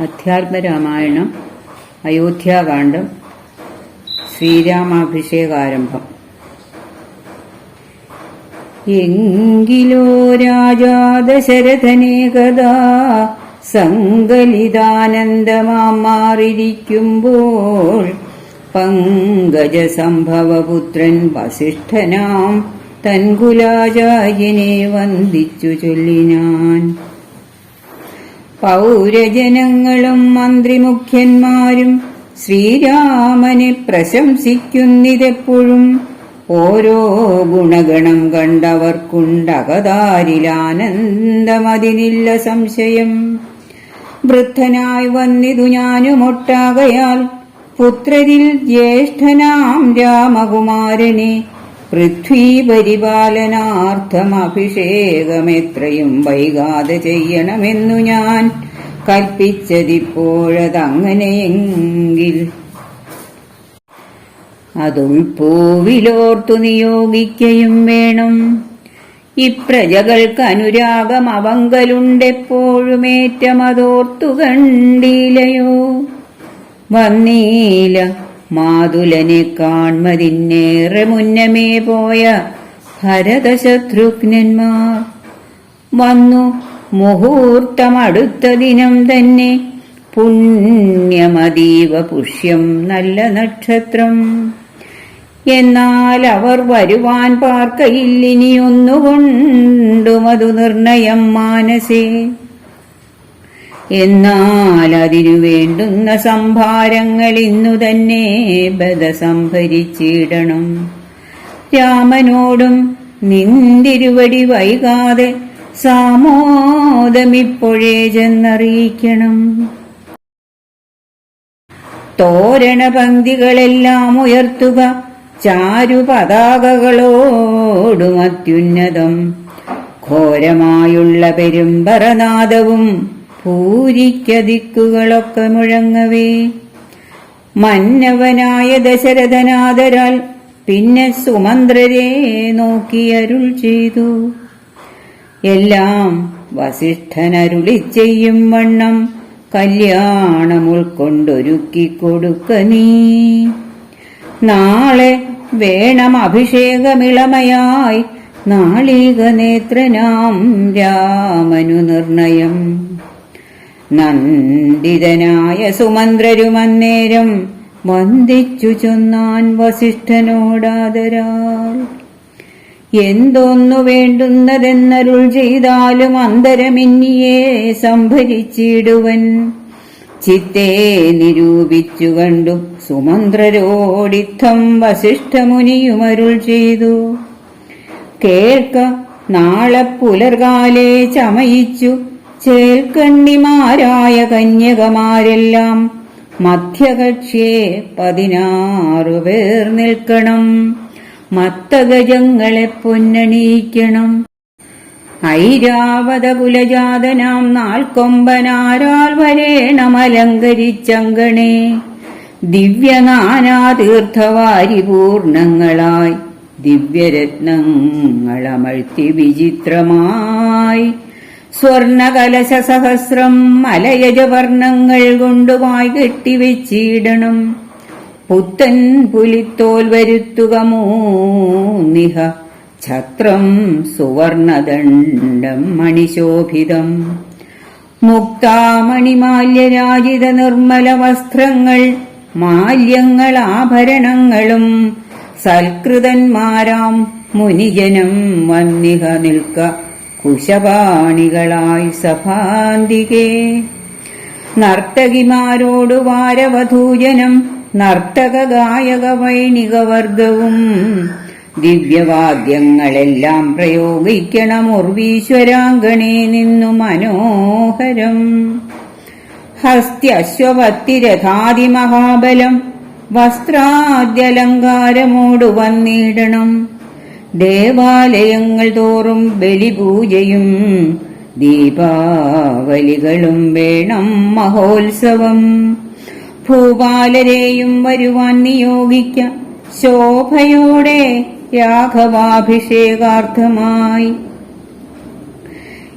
അധ്യാത്മരാമായണം അയോധ്യാകാന്ഡം ശ്രീരാമാഭിഷേകാരംഭം. എങ്കിലോ രാജാ ദശരഥനെ കഥാ സങ്കലിതാനന്ദമാറിയിരിക്കുമ്പോൾ പങ്കജസംഭവപുത്രൻ വസിഷ്ഠനാം തൻകുലാചാര്യനെ വന്ദിച്ചു ചൊല്ലിനാൻ. പൗരജനങ്ങളും മന്ത്രിമുഖ്യന്മാരും ശ്രീരാമനെ പ്രശംസിക്കുന്നിതെപ്പോഴും ഓരോ ഗുണഗണം കണ്ടവർക്കുണ്ടകതാരിലാനന്ദമതിനില്ല സംശയം. വൃദ്ധനായി വന്നിതു ഞാനുമൊട്ടാകയാൽ പുത്രരിൽ ജ്യേഷ്ഠനാം രാമകുമാരനെ പൃഥ്വീ പരിപാലനാർത്ഥം അഭിഷേകമെത്രയും വൈകാതെ ചെയ്യണമെന്നു ഞാൻ കൽപ്പിച്ചതിപ്പോഴതങ്ങനെയെങ്കിൽ. അതുൾപ്പൂവിലോർത്തു നിയോഗിക്കയും വേണം. ഇപ്രജകൾക്ക് അനുരാഗം അവങ്കലുണ്ടെപ്പോഴുമേറ്റമതോർത്തു കണ്ടിലയോ വന്നീല മാതുലനെ കാൺമതിന്നേറെ മുന്നമേ പോയ ഭരതശത്രുഘ്നന്മാർ. വന്നു മുഹൂർത്തമടുത്ത ദിനം തന്നെ പുണ്യമതീവ പുഷ്യം നല്ല നക്ഷത്രം. എന്നാൽ അവർ വരുവാൻ പാർക്കയില്ലിനിയൊന്നുകൊണ്ടുമതു നിർണയം മാനസേ. എന്നാൽ അതിനു വേണ്ടുന്ന സംഭാരങ്ങൾ ഇന്നു തന്നെ ബദ സംഭരിച്ചിടണം രാമനോടും നിന്തിരുവടി വൈകാതെ സാമോദമിപ്പോഴേ ചെന്നറിയിക്കണം. തോരണ പങ്ക്തികളെല്ലാം ഉയർത്തുക ചാരു പതാകകളോടും അത്യുന്നതം ഘോരമായുള്ള പെരുമ്പറനാദവും പൂരിക്കതിക്കുകളൊക്കെ മുഴങ്ങവേ. മന്നവനായ ദശരഥനാദരാൽ പിന്നെ സുമന്ത്രരെ നോക്കിയരുൾ ചെയ്തു. എല്ലാം വസിഷ്ഠനരുളി ചെയ്യും വണ്ണം കല്യാണം ഉൾക്കൊണ്ടൊരുക്കി കൊടുക്ക നീ. നാളെ വേണം അഭിഷേകമിളമയായി നാളിക നേത്രനാം രാമനു നിർണയം നന്ദിതനായ സുമന്ത്രരുമന്നേരം വന്ദിച്ചു ചൊന്നാൻ വസിഷ്ഠനോടാതരാൾ എന്തൊന്നു വേണ്ടുന്നതെന്നരുൾ ചെയ്താലും അന്തരമിന്നിയെ സംഭരിച്ചിടുവൻ. ചിത്തെ നിരൂപിച്ചു കണ്ടു സുമന്ത്രരോടിത്തം വസിഷ്ഠമുനിയുമരുൾ ചെയ്തു. കേൾക്ക നാളെ പുലർകാലേ ചമയിച്ചു ചേൽക്കണ്ണിമാരായ കന്യകമാരെല്ലാം മധ്യകക്ഷിയെ പതിനാറു പേർ നിൽക്കണം. മത്തഗജങ്ങളെ പൊന്നണിയിക്കണം. ഐരാവത കുലജാതനാം നാൽക്കൊമ്പനാരാൽ വരേണമലങ്കരിച്ചങ്കണേ. ദിവ്യനാനാതീർത്ഥവാരി പൂർണങ്ങളായി ദിവ്യരത്നങ്ങളമഴ്ത്തി വിചിത്രമായി. സ്വർണകലശ സഹസ്രം മലയജവർണങ്ങൾ കൊണ്ടുമായി കെട്ടിവെച്ചിടണം പുത്തൻ പുലിത്തോൽ വരുത്തുക മൂന്നിഹ ഛത്രം സുവർണദണ്ഡം മണിശോഭിതം. മുക്താമണിമാല്യരാജിത നിർമ്മല വസ്ത്രങ്ങൾ മാല്യങ്ങൾ ആഭരണങ്ങളും സൽകൃതന്മാരാം മുനിജനം വന്നിഹ നിൽക്ക. കുശപാണികളായി സഭാന്തികേ. നർത്തകിമാരോട് വാരവധൂജനം നർത്തക ഗായക വൈണികവർഗവും ദിവ്യവാദ്യങ്ങളെല്ലാം പ്രയോഗിക്കണം ഉർവീശ്വരാങ്കണേ നിന്നു മനോഹരം. ഹസ്ത്യശ്വപത്തിരഥാതിമഹാബലം വസ്ത്രാദ്യലങ്കാരമോടു വന്നിടണം. ദേവാലയങ്ങൾ തോറും ബലിപൂജയും ദീപാവലികളും വേണം മഹോത്സവം. ഭൂപാലരെയും വരുവാൻ നിയോഗിക്കാം ശോഭയോടെ രാഘവാഭിഷേകാർത്ഥമായി.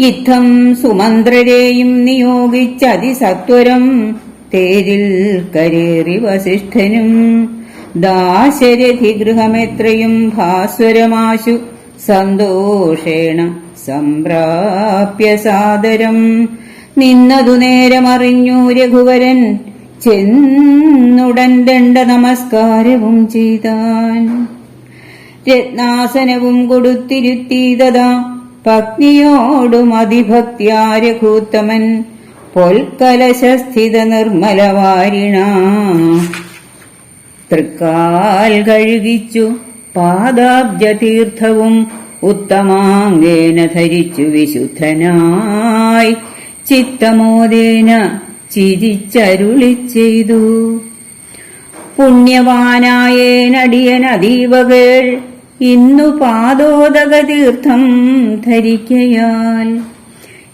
യുദ്ധം സുമന്ത്രരെയും നിയോഗിച്ചതിസത്വരം തേരിൽ കരേറി വസിഷ്ഠനും ദാശരഥി ഗൃഹമെത്രയും ഭാസ്വരമാശു സന്തോഷേണ സംപ്രാപ്യ സാദരം. നിന്നതു നേരമറിഞ്ഞു രഘുവരൻ ചെന്നുടൻ ദണ്ഡ നമസ്കാരവും ചെയ്താൻ. രത്നാസനവും കൊടുത്തിരുത്തിയതാ പത്നിയോടും അതിഭക്തിയാരഘൂത്തമൻ പൊൽക്കലശസ്ഥിത നിർമ്മലവാരിണ. തൃക്കാൽ കഴുകിച്ചു പാദാബ്ജതീർത്ഥവും ഉത്തമാംഗേന ധരിച്ചു വിശുദ്ധനായി. ചിത്തമോദേന ചിരിച്ചരുളി ചെയ്തു പുണ്യവാനായേനടിയനതീവകൾ ഇന്നു പാദോദക തീർത്ഥം ധരിക്കയാൽ.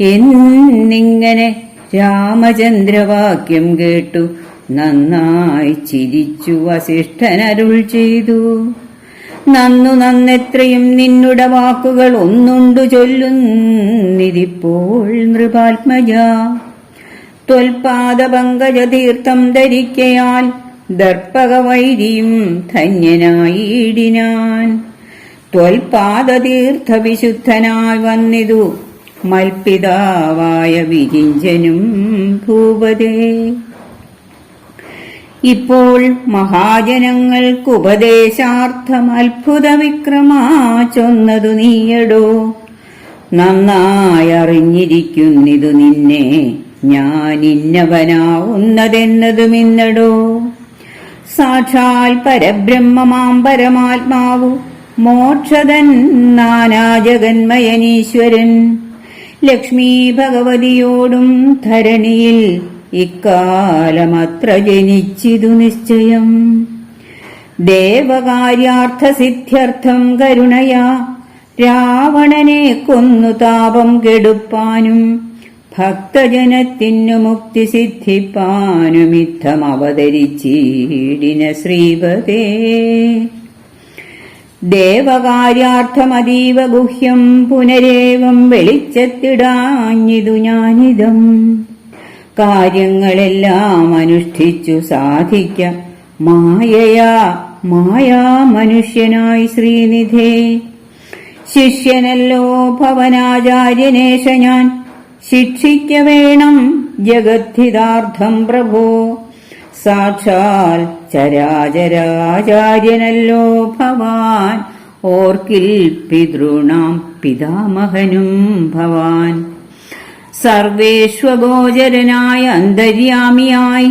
എന്നിങ്ങനെ രാമചന്ദ്രവാക്യം കേട്ടു. നന്നായി ചിരിച്ചു വസിഷ്ഠനരുൾ ചെയ്തു. നന്നു നന്നെത്രയും നിന്നുടെ വാക്കുകൾ ഒന്നുണ്ടു ചൊല്ലുന്നിതിപ്പോൾ നൃപാത്മജ. ത്വൽപാദപങ്കജതീർത്ഥം ധരിക്കയാൽ ദർപ്പകവൈരിയും ധന്യനായിടിനാൻ. ത്വൽപാദതീർത്ഥ വിശുദ്ധനായി വന്നിതു മൽപിതാവായ വിരിഞ്ചനും ഭൂപതേ. ഇപ്പോൾ മഹാജനങ്ങൾക്കുപദേശാർത്ഥം അത്ഭുത വിക്രമാ ചൊന്നതു നീയടോ. നന്നായി അറിഞ്ഞിരിക്കുന്നിതു നിന്നെ ഞാൻ ഇന്നവനാവുന്നതെന്നതുമിന്നടോ സാക്ഷാൽ പരബ്രഹ്മമാം പരമാത്മാവു മോക്ഷതൻ നാനാജഗന്മയനീശ്വരൻ. ലക്ഷ്മി ഭഗവതിയോടും ധരണിയിൽ ഇക്കാലമത്ര ജനിച്ചിതു നിശ്ചയം. ദേവകാര്യാർത്ഥസിദ്ധ്യർത്ഥം കരുണയാ രാവണനെ കൊന്നു താപം കെടുപ്പാനും ഭക്തജനത്തിനു മുക്തി സിദ്ധിപ്പാനുമിത്തം അവതരിച്ചീടിന ശ്രീപതേ. ദേവകാര്യാർത്ഥമതീവ ഗുഹ്യം പുനരേവം വെളിച്ചത്തിടാഞ്ഞിതു ഞാനിതം. കാര്യങ്ങളെല്ലാം അനുഷ്ഠിച്ചു സാധിക്ക. മായയാ മായാ മനുഷ്യനായി ശ്രീനിധേ. ശിഷ്യനല്ലോ ഭവനാചാര്യനേശ ഞാൻ. ശിക്ഷിക്ക വേണം ജഗദ്ധിതാർത്ഥം പ്രഭോ. സാക്ഷാൽ ചരാചരാചാര്യനല്ലോ ഭവാൻ. ഓർക്കിൽ പിതൃണാം പിതാമഹനും ഭവാൻ. സർവേഷ്വഗോചരനായ അന്തര്യാമിയായി.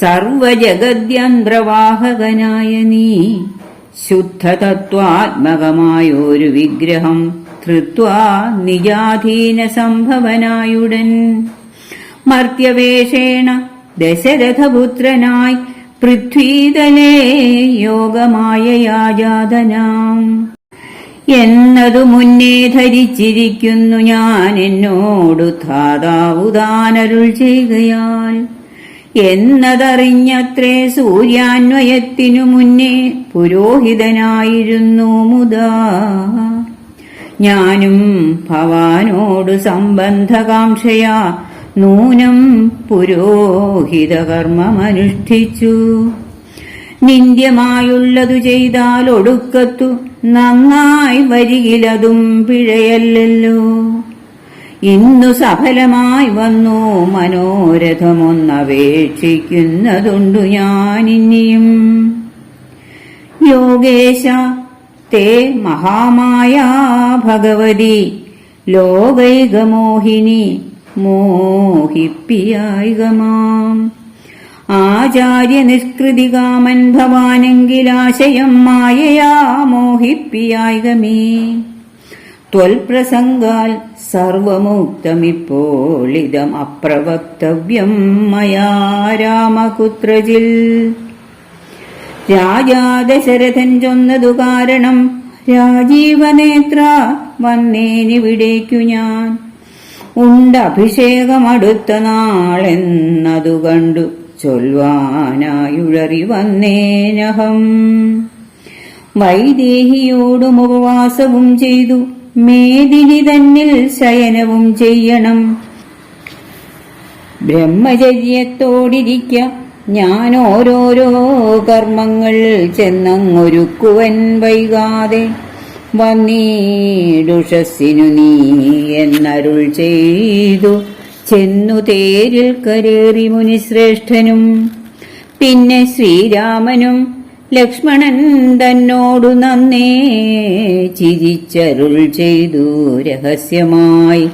സർവജഗദ്യന്ത്രവാഹകനായ നീ ശുദ്ധതത്വാത്മകമായൊരു വിഗ്രഹം ധൃത്വാ നിജാധീന സംഭവനായുടൻ. മർത്യവേഷേണ ദശരഥപുത്രനായി പൃഥ്വീതലേ യോഗമായ യാജാതനാം എന്നതു മുന്നേ ധരിച്ചിരിക്കുന്നു ഞാൻ എന്നോടു ധാതാവുദാനരുൾ ചെയ്യുകയാൽ. എന്നതറിഞ്ഞത്രേ സൂര്യാന്വയത്തിനു മുന്നേ പുരോഹിതനായിരുന്നു മുതാ. ഞാനും ഭവാനോട് സംബന്ധകാംക്ഷയാ നൂനം പുരോഹിതകർമ്മമനുഷ്ഠിച്ചു. നിന്ദ്യമായുള്ളതു ചെയ്താൽ ഒടുക്കത്തു നന്നായി വരികിലതും പിഴയല്ലല്ലോ. ഇന്നു സഫലമായി വന്നു മനോരഥമൊന്നപേക്ഷിക്കുന്നതുണ്ടു ഞാനിനിയും. യോഗേശ തേ മഹാമായാ ഭഗവതി ലോകൈകമോഹിനി മോഹിപ്പിയായികമാം. ആചാര്യ നിഷ്കൃതികാമൻ ഭവാനെങ്കിലാശയം മായയാ മോഹിപ്പിയായകമേ. ത്വൽപ്രസംഗാൽ സർവമുക്തമിപ്പോളിതം അപ്രവക്തവ്യം മയാ രാമകുത്രജിൽ. രാജാ ചൊന്നതു കാരണം രാജീവനേത്ര വന്നേനിവിടേക്കു ഞാൻ. ഉണ്ടഭിഷേകമടുത്ത നാളെന്നതു കണ്ടു. ചൊൽവാനായുഴറി വന്നേനഹം വൈദേഹിയോടും ഉപവാസവും ചെയ്തു മേദിനി തന്നിൽ ശയനവും ചെയ്യണം. ബ്രഹ്മചര്യത്തോടിരിക്ക ഞാൻ ഓരോരോ കർമ്മങ്ങൾ ചെന്നങ്ങൊരുക്കുവൻ വൈകാതെ. വന്നീടുഷസ്സിനു നീ എന്നരുൾ ചെയ്തു. ചെന്നു തേരിൽ കരേറി മുനിശ്രേഷ്ഠനും. പിന്നെ ശ്രീരാമനും ലക്ഷ്മണൻ തന്നോടു നന്നേ ചിരിച്ചരുൾ ചെയ്തു രഹസ്യമായി.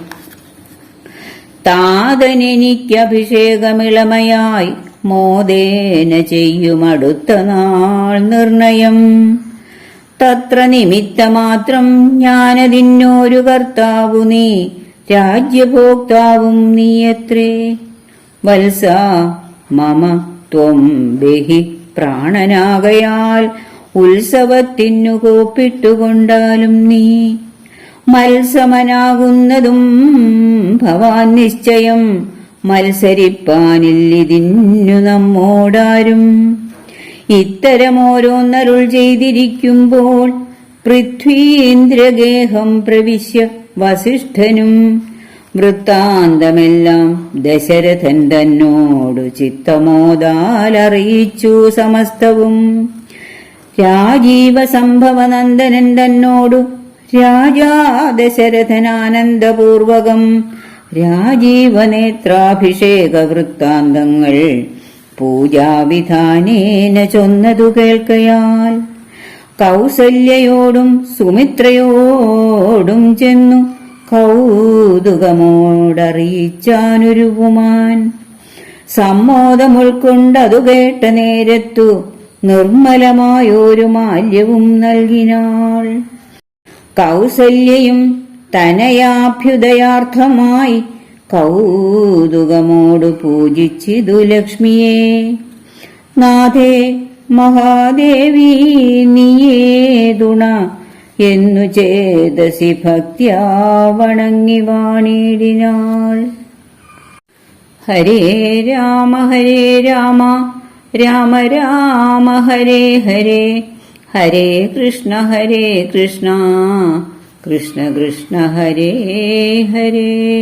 താതനെനിക്കഭിഷേകമിളമയായി മോദേന ചെയ്യുമടുത്ത നാൾ നിർണയം. തത്ര നിമിത്തമാത്രം ഞാനതിന്നൊരു കർത്താവു നീ രാജ്യഭോക്താവും നീയത്രേ. വത്സ മമ ത്വം ബഹി പ്രാണനാകയാൽ ഉത്സവത്തിനു കോപ്പിട്ടുകൊണ്ടാലും നീ മത്സമനാകുന്നതും ഭവാൻ നിശ്ചയം മത്സരിപ്പാനില്ലിതിന്നു നമ്മോടാരും. ഇത്തരമോരോന്നരുൾ ചെയ്തിരിക്കുമ്പോൾ പൃഥ്വീന്ദ്രഗേഹം പ്രവിശ്യ വസിഷ്ഠനും വൃത്താന്തമെല്ലാം ദശരഥൻ തന്നോടു ചിത്തമോദാലറിയിച്ചു സമസ്തവും. രാജീവ സംഭവനന്ദനൻ തന്നോടു രാജാ ദശരഥനാനന്ദപൂർവകം രാജീവനേത്രാഭിഷേക വൃത്താന്തങ്ങൾ പൂജാവിധാനേന ചൊന്നതു കേൾക്കയാൽ. കൗസല്യയോടും സുമിത്രയോടും ചെന്നു കൗതുകമോടറിയിച്ചാനൊരുവുമാൻ. സമ്മോദമുൾക്കൊണ്ടതു കേട്ട നേരത്തു നിർമ്മലമായൊരു മാല്യവും നൽകിനാൾ. കൗസല്യയും തനയാഭ്യുദയാർത്ഥമായി കൗതുകമോടു പൂജിച്ചിതു ലക്ഷ്മിയെ. നാഥേ മഹാദേവി നീയേതുണ എന്നു ചേതസി ഭക്ത്യാ വണങ്ങി വാണിടിനാൾ. ഹരേ രാമ ഹരേ രാമ. രാമ രാമ ഹരേ ഹരേ. ഹരേ കൃഷ്ണ ഹരേ കൃഷ്ണ. കൃഷ്ണ കൃഷ്ണ ഹരേ ഹരേ.